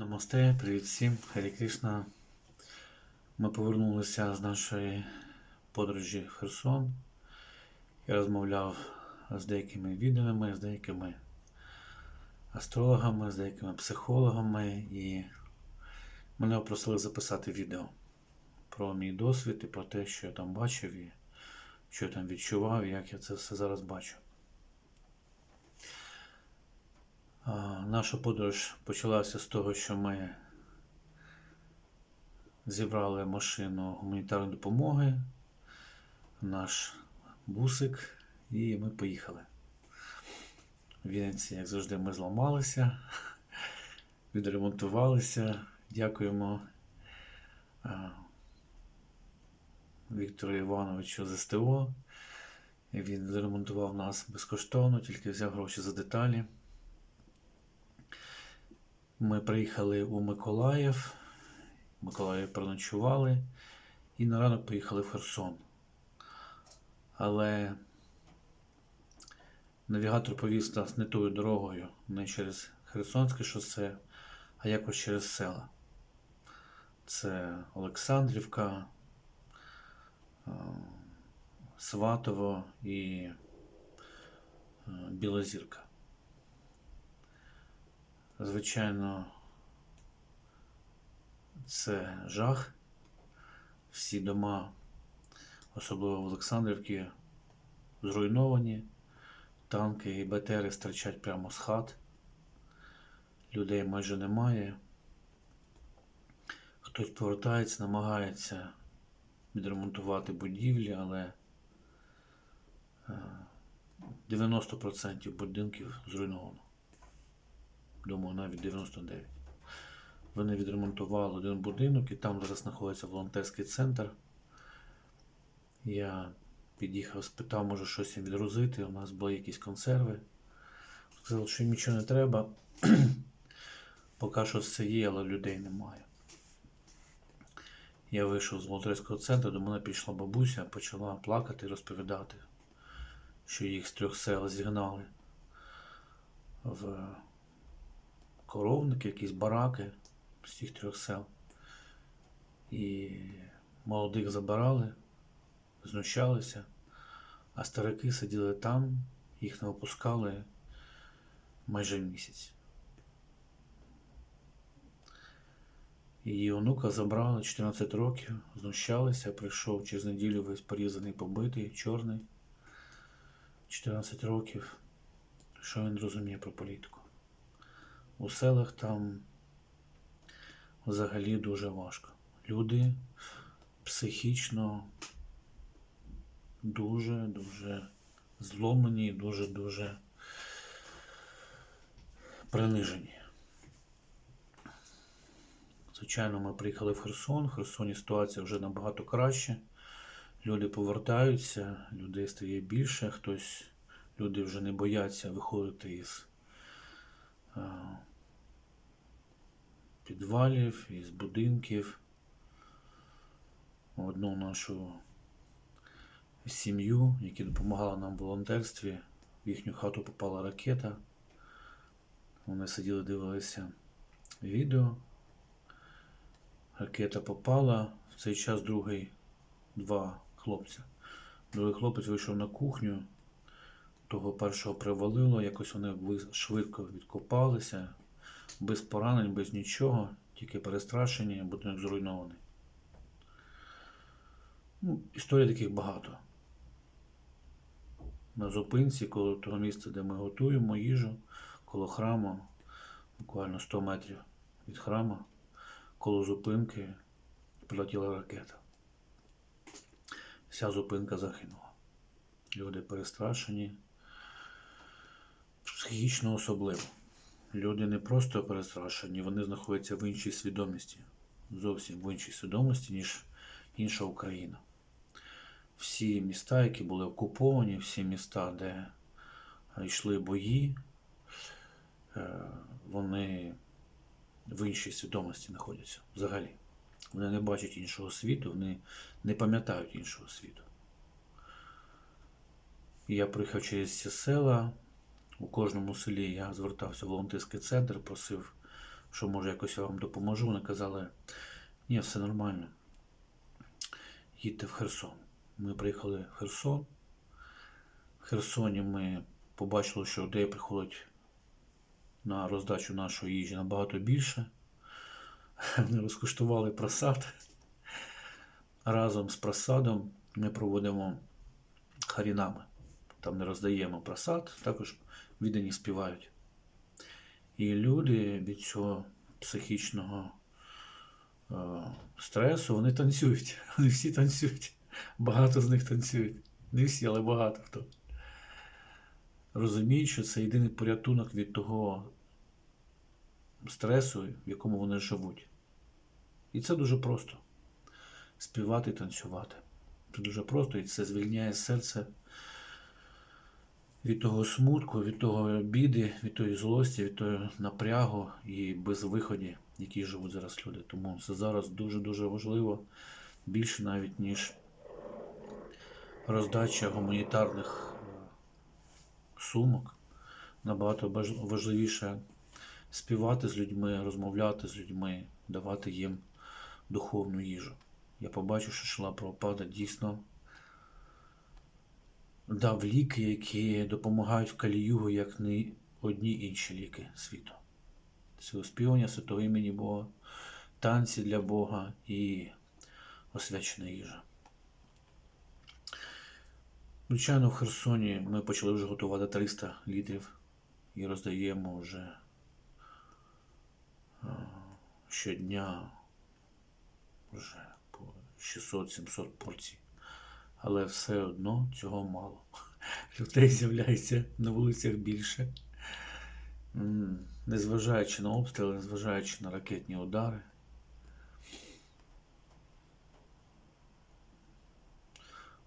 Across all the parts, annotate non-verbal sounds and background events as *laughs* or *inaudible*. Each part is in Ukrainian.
Намасте, привіт всім, Харі Кришна. Ми повернулися з нашої подорожі в Херсон. Я розмовляв з деякими відданими, з деякими астрологами, з деякими психологами, і мене попросили записати відео про мій досвід і про те, що я там бачив, і що я там відчував, і як я це все зараз бачу. А, Наша подорож почалася з того, що ми зібрали машину гуманітарної допомоги, наш бусик, і ми поїхали. В Вінниці, як завжди, ми зламалися, *laughs* відремонтувалися. Дякуємо Віктору Івановичу з СТО. Він відремонтував нас безкоштовно, тільки взяв гроші за деталі. Ми приїхали у Миколаїв, в Миколаїві переночували і на ранок поїхали в Херсон. Але навігатор повіз нас не тою дорогою, не через Херсонське шосе, а якось через села. Це Олександрівка, е, Сватово і е, Білозірка. Звичайно, це жах. Всі дома, особливо в Олександрівці, зруйновані. Танки і БТРи стирчать прямо з хат. Людей майже немає. Хтось повертається, намагається відремонтувати будівлі, але е, 90% будинків зруйновано думаю, навіть 99. Вони відремонтували один будинок і там зараз знаходиться волонтерський центр. Я під'їхав, спитав, може щось їм відгрузити. У нас були якісь консерви. Сказали, що їм нічого не треба. *clears throat* Поки що все є, але людей немає. Я вийшов з волонтерського центру, до мене пішла бабуся, почала плакати і розповідати, що їх з трьох сел зігнали в коровники, якісь бараки з цих трьох сел. І молодих забирали, знущалися, а старики сиділи там, їх не опускали майже місяць. Її онука забрали 14 років, знущалися, прийшов через неділю весь порізаний, побитий, чорний. 14 років. Що він розуміє про політику? У селах там взагалі дуже важко. Люди психічно дуже-дуже зломані, дуже-дуже принижені. Звичайно, ми приїхали в Херсон. В Херсоні ситуація вже набагато краще. Люди повертаються, людей стає більше, хтось, люди вже не бояться виходити із а, підвалів, із будинків. Одну нашу сім'ю, які допомагали нам в волонтерстві, в їхню хату попала ракета. Вони сиділи, дивилися відео. Ракета попала. В цей час другий два хлопця. Другий хлопець вийшов на кухню, того першого привалило, якось вони швидко відкопалися, без поранень, без нічого, тільки перестрашені, будинок зруйнований. Ну, історій таких багато. На зупинці, коло того місця, де ми готуємо їжу, коло храму, буквально 100 метрів від храму, коло зупинки прилетіла ракета. Вся зупинка загинула. Люди перестрашені, психічно особливо. Люди не просто перестрашені, вони знаходяться в іншій свідомості, зовсім в іншій свідомості, ніж інша Україна. Всі міста, які були окуповані, всі міста, де е, йшли бої, е, вони в іншій свідомості знаходяться взагалі. Вони не бачать іншого світу, вони не пам'ятають іншого світу. Я приїхав через ці села. У кожному селі я звертався в волонтерський центр, просив що може якось я вам допоможу. Вони казали, ні, все нормально. Їдьте в Херсон. Ми приїхали в Херсон. В Херсоні ми побачили, що людей приходить на роздачу нашої їжі набагато більше. Вони розкуштували просад. Разом з просадом ми проводимо харінами. Там не роздаємо просад, також віддані співають. І люди від цього психічного е, стресу вони танцюють. *laughs* Вони всі танцюють. Багато з них танцюють. Не всі, але багато хто. Розуміють, що це єдиний порятунок від того стресу, в якому вони живуть. І це дуже просто. Співати і танцювати. Це дуже просто і це звільняє серце від того смутку, від того біди, від тої злості, від того напрягу і безвиході, в якій живуть зараз люди. Тому це зараз дуже-дуже важливо, більше навіть, ніж роздача гуманітарних е, сумок. Набагато важливіше співати з людьми, розмовляти з людьми, давати їм духовну їжу. Я побачив, що Шила Прабхупада дійсно дав ліки, які допомагають в каліюгу, як не одні інші ліки світу. Це оспівання святого імені Бога, танці для Бога і освячена їжа. Звичайно, в Херсоні ми почали вже готувати 300 літрів і роздаємо вже щодня вже по 600-700 порцій. Але все одно цього мало. *laughs* Людей з'являється на вулицях більше. Незважаючи на обстріли, незважаючи на ракетні удари.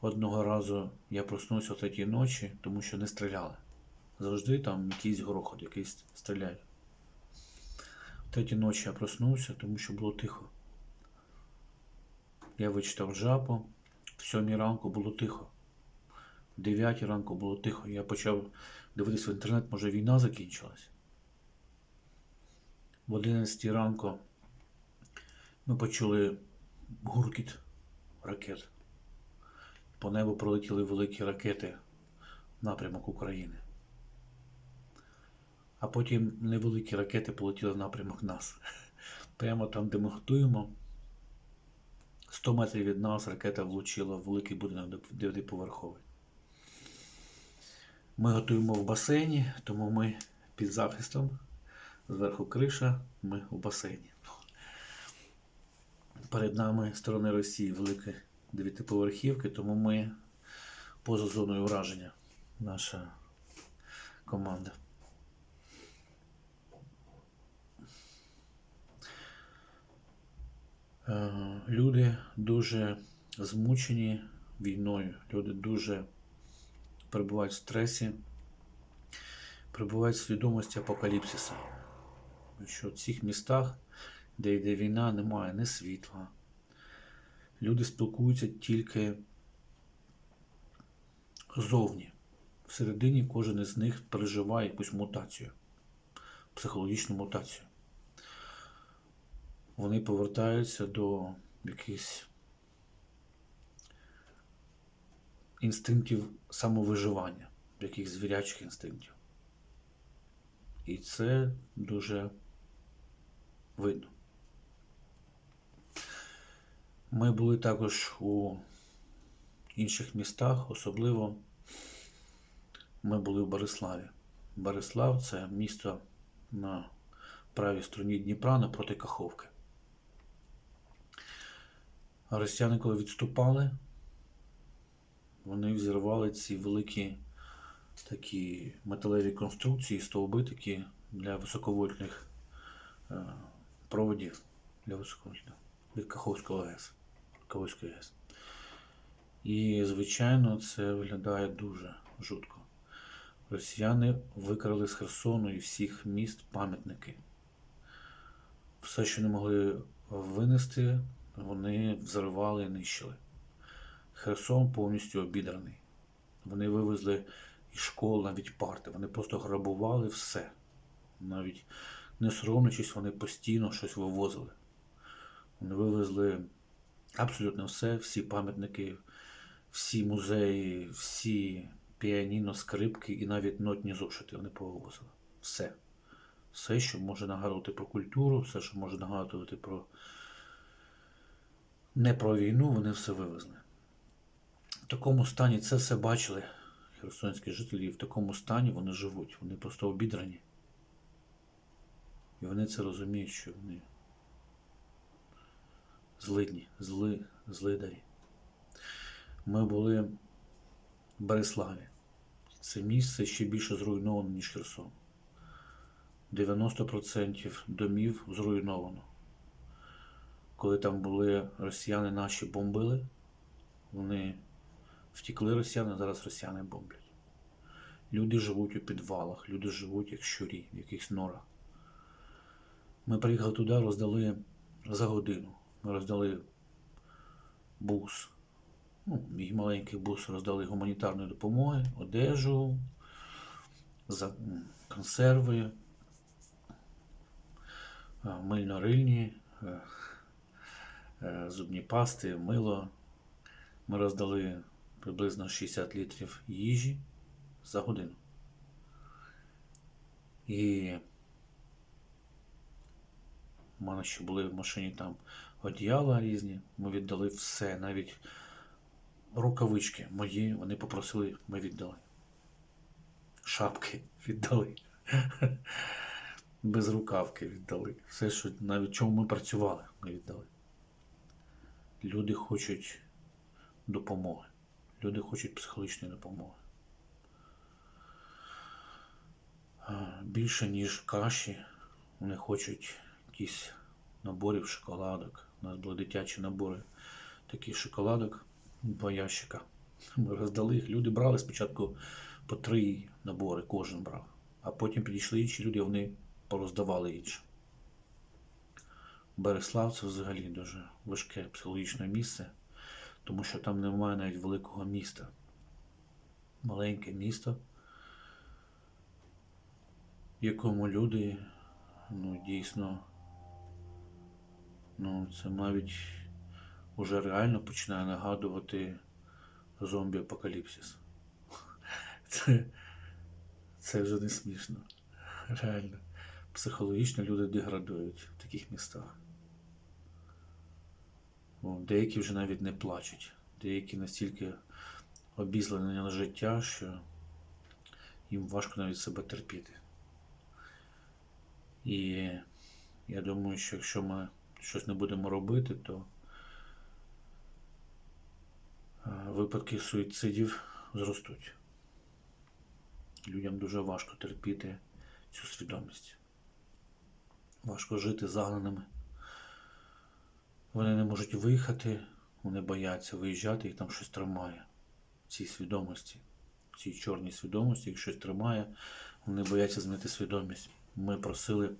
Одного разу я проснувся о третій ночі, тому що не стріляли. Завжди там якийсь грохот, якийсь стріляють. О третій ночі я проснувся, тому що було тихо. Я вичитав жапу. В сьомій ранку було тихо. В дев'ятій ранку було тихо. Я почав дивитися в інтернет, може війна закінчилась. В 11 ранку ми почули гуркіт ракет. По небу пролетіли великі ракети в напрямок України. А потім невеликі ракети полетіли в напрямок нас. *laughs* Прямо там, де ми готуємо. 100 метрів від нас ракета влучила в великий будинок дев'ятиповерховий. Ми готуємо в басейні, тому ми під захистом. Зверху криша, ми в басейні. Перед нами сторони Росії великі дев'ятиповерхівки, тому ми поза зоною враження. Наша команда. Люди дуже змучені війною, люди дуже перебувають в стресі, перебувають в свідомості апокаліпсиса. Що в цих містах, де йде війна, немає ні світла. Люди спілкуються тільки зовні. Всередині кожен із них переживає якусь мутацію, психологічну мутацію вони повертаються до якихось інстинктів самовиживання, якихось звірячих інстинктів. І це дуже видно. Ми були також у інших містах, особливо ми були в Бориславі. Борислав це місто на правій стороні Дніпра напроти Каховки. А росіяни, коли відступали, вони взірвали ці великі такі металеві конструкції, стовби такі для високовольтних е, проводів для високовольтних від Каховського ГЕС. Каховської ГЕС. І, звичайно, це виглядає дуже жутко. Росіяни викрали з Херсону і всіх міст пам'ятники. Все, що не могли винести, вони взривали і нищили. Херсон повністю обідраний. Вони вивезли і школ, навіть парти. Вони просто грабували все. Навіть не соромлячись, вони постійно щось вивозили. Вони вивезли абсолютно все, всі пам'ятники, всі музеї, всі піаніно, скрипки і навіть нотні зошити вони повивозили. Все. Все, що може нагадувати про культуру, все, що може нагадувати про не про війну, вони все вивезли. В такому стані це все бачили херсонські жителі, і в такому стані вони живуть. Вони просто обідрані. І вони це розуміють, що вони злидні, зли, злидарі. Ми були в Береславі. Це місце ще більше зруйновано, ніж Херсон. 90% домів зруйновано. Коли там були росіяни, наші бомбили, вони втікли росіяни, зараз росіяни бомблять. Люди живуть у підвалах, люди живуть як щурі, в якихось норах. Ми приїхали туди, роздали за годину. Ми роздали бус. Ну, мій маленький бус роздали гуманітарної допомоги, одежу, консерви, а, мильно-рильні, е, е, зубні пасти, мило. Ми роздали приблизно 60 літрів їжі за годину. І у мене ще були в машині там одіяла різні. Ми віддали все, навіть рукавички мої, вони попросили, ми віддали. Шапки *laughs* віддали. Без рукавки віддали. Все, що навіть чому ми працювали, ми віддали. Люди хочуть допомоги. Люди хочуть психологічної допомоги. Більше, ніж каші, вони хочуть якісь наборів шоколадок. У нас були дитячі набори таких шоколадок, два ящика. *laughs* Ми роздали їх. Люди брали спочатку по три набори, кожен брав. А потім підійшли інші люди, вони пороздавали інше. Береслав це взагалі дуже важке психологічне місце, тому що там немає навіть великого міста. Маленьке місто, в якому люди ну, дійсно ну, це навіть уже реально починає нагадувати зомбі-апокаліпсис. *laughs* Це, це вже не смішно. Реально. Психологічно люди деградують в таких містах. Деякі вже навіть не плачуть. Деякі настільки обізлені на життя, що їм важко навіть себе терпіти. І я думаю, що якщо ми щось не будемо робити, то е, випадки суїцидів зростуть. Людям дуже важко терпіти цю свідомість. Важко жити загнаними. Вони не можуть виїхати, вони бояться виїжджати, їх там щось тримає. Цій свідомості, цій чорній свідомості, їх щось тримає, вони бояться змінити свідомість. Ми просили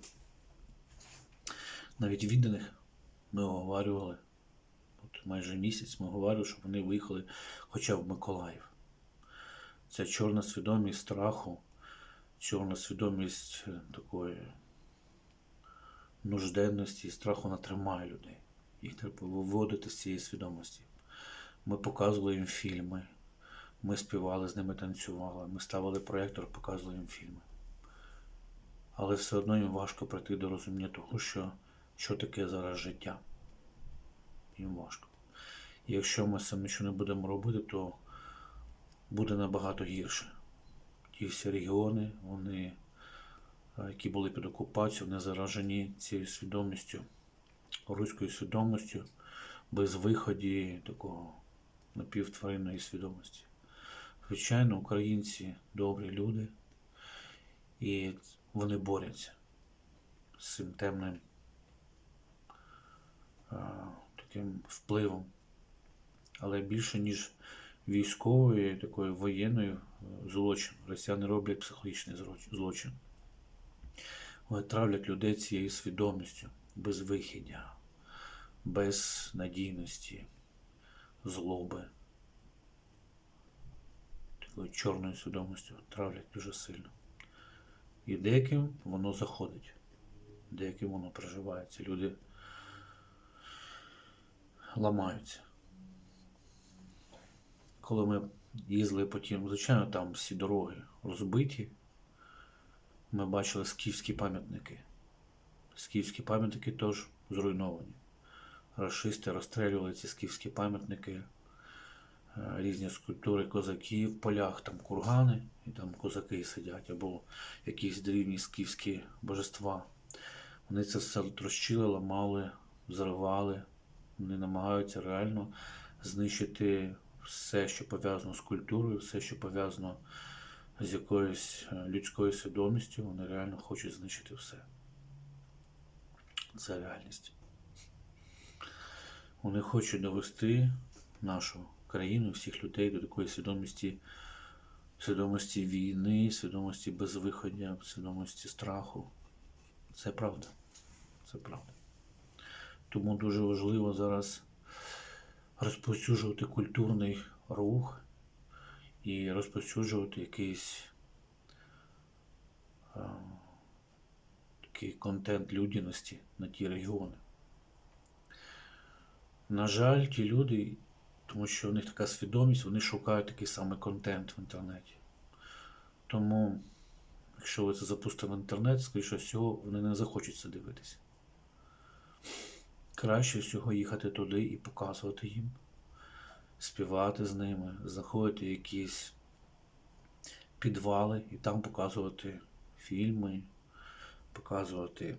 навіть відданих, ми оговарювали. От майже місяць ми оговарювали, щоб вони виїхали хоча б в Миколаїв. Ця чорна свідомість страху, чорна свідомість е, такої нужденності і страху вона тримає людей. Їх треба виводити з цієї свідомості. Ми показували їм фільми, ми співали з ними, танцювали, ми ставили проєктор, показували їм фільми. Але все одно їм важко прийти до розуміння того, що, що таке зараз життя. Їм важко. І якщо ми самі нічого не будемо робити, то буде набагато гірше. Ті всі регіони, вони, які були під окупацією, вони заражені цією свідомістю, руською свідомістю, без виході такого напівтваринної свідомості. Звичайно, українці добрі люди, і вони борються з цим темним таким впливом. Але більше, ніж військової, такої воєнної злочин. Росіяни роблять психологічний злочин. Вони травлять людей цією свідомістю, без вихідня, без надійності, злоби. Такою чорною свідомістю травлять дуже сильно. І деяким воно заходить. деяке воно проживається. Люди ламаються. Коли ми їздили потім, звичайно, там всі дороги розбиті, ми бачили скіфські пам'ятники. Скіфські пам'ятники теж зруйновані. Рашисти розстрілювали ці скіфські пам'ятники, е, різні скульптури козаків, в полях там кургани, і там козаки сидять, або якісь древні скіфські божества. Вони це все трощили, ламали, зривали. Вони намагаються реально знищити все, що пов'язано з культурою, все, що пов'язано з якоюсь е, людською свідомістю. Вони реально хочуть знищити все. Це реальність. Вони хочуть довести нашу країну, всіх людей до такої свідомості, свідомості війни, свідомості безвиходя, свідомості страху. Це правда. Це правда. Тому дуже важливо зараз розповсюджувати культурний рух і розповсюджувати якийсь а, такий контент людяності на ті регіони. На жаль, ті люди, тому що у них така свідомість, вони шукають такий самий контент в інтернеті. Тому, якщо ви це запустите в інтернет, скоріше всього, вони не захочуть це дивитися. Краще всього їхати туди і показувати їм, співати з ними, знаходити якісь підвали і там показувати фільми, показувати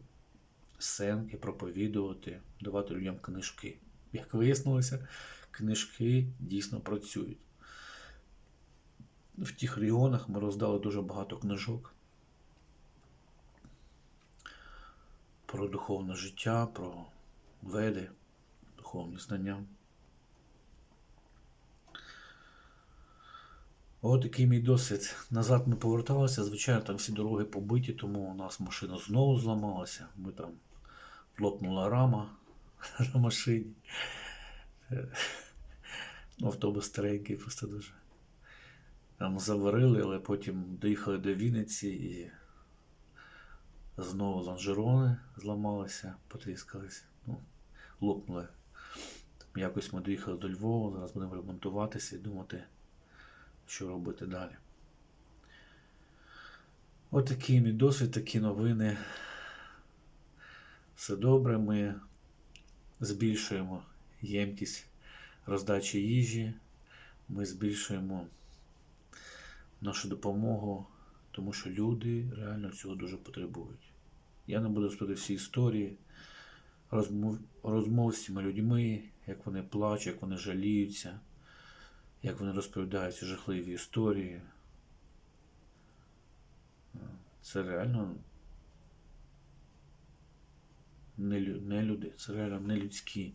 сценки, проповідувати, давати людям книжки. Як вияснилося, книжки дійсно працюють. В тих регіонах ми роздали дуже багато книжок про духовне життя, про веди, духовні знання. От такий мій досвід. Назад ми поверталися, звичайно, там всі дороги побиті, тому у нас машина знову зламалася. Ми там лопнула рама *laughs* на машині. Ну, Автобус старенький, просто дуже. Там заварили, але потім доїхали до Вінниці і знову лонжерони зламалися, потріскалися. Ну, лопнули. Якось ми доїхали до Львова, зараз будемо ремонтуватися і думати, що робити далі. От такий мій досвід, такі новини. Все добре, ми збільшуємо ємкість роздачі їжі, ми збільшуємо нашу допомогу, тому що люди реально цього дуже потребують. Я не буду розповідати всі історії розмов, розмов з цими людьми, як вони плачуть, як вони жаліються, як вони розповідають жахливі історії. Це реально не, лю- не люди, це реально не людські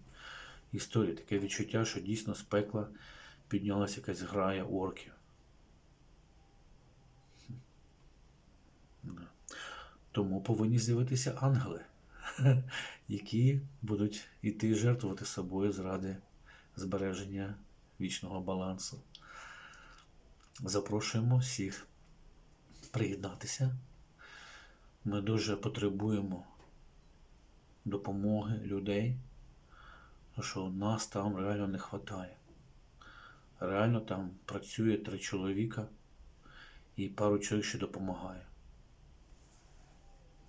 історії. Таке відчуття, що дійсно з пекла піднялася якась грая орків. Тому повинні з'явитися ангели, *laughs* які будуть іти жертвувати собою заради збереження вічного балансу. Запрошуємо всіх приєднатися. Ми дуже потребуємо допомоги людей, що нас там реально не вистачає. Реально там працює три чоловіка і пару чоловік ще допомагає.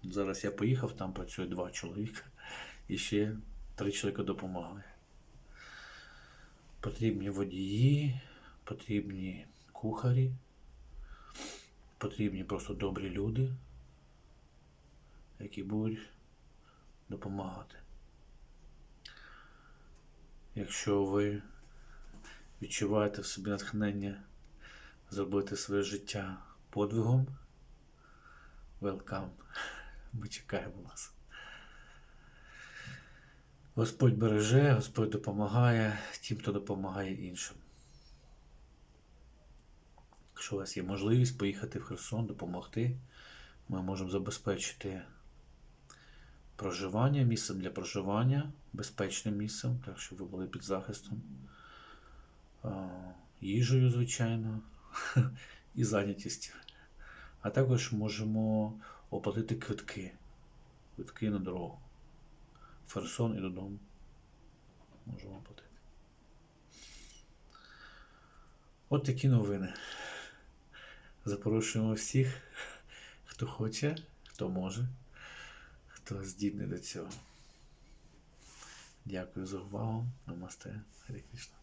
Зараз я поїхав, там працює два чоловіка і ще три чоловіка допомагає. Потрібні водії, потрібні кухарі, потрібні просто добрі люди, які будуть допомагати. Якщо ви відчуваєте в собі натхнення зробити своє життя подвигом, welcome. Ми чекаємо вас. Господь береже, Господь допомагає тим, хто допомагає іншим. Якщо у вас є можливість поїхати в Херсон, допомогти, ми можемо забезпечити проживання, місцем для проживання, безпечним місцем, так щоб ви були під захистом, їжею, звичайно, *laughs* і зайнятістю. А також можемо оплатити квитки квитки на дорогу. В Херсон і додому. Можу вам платити. От такі новини. Запрошуємо всіх, *laughs* хто хоче, хто може, хто здібний до цього. Дякую за увагу. Намасте. Кришна.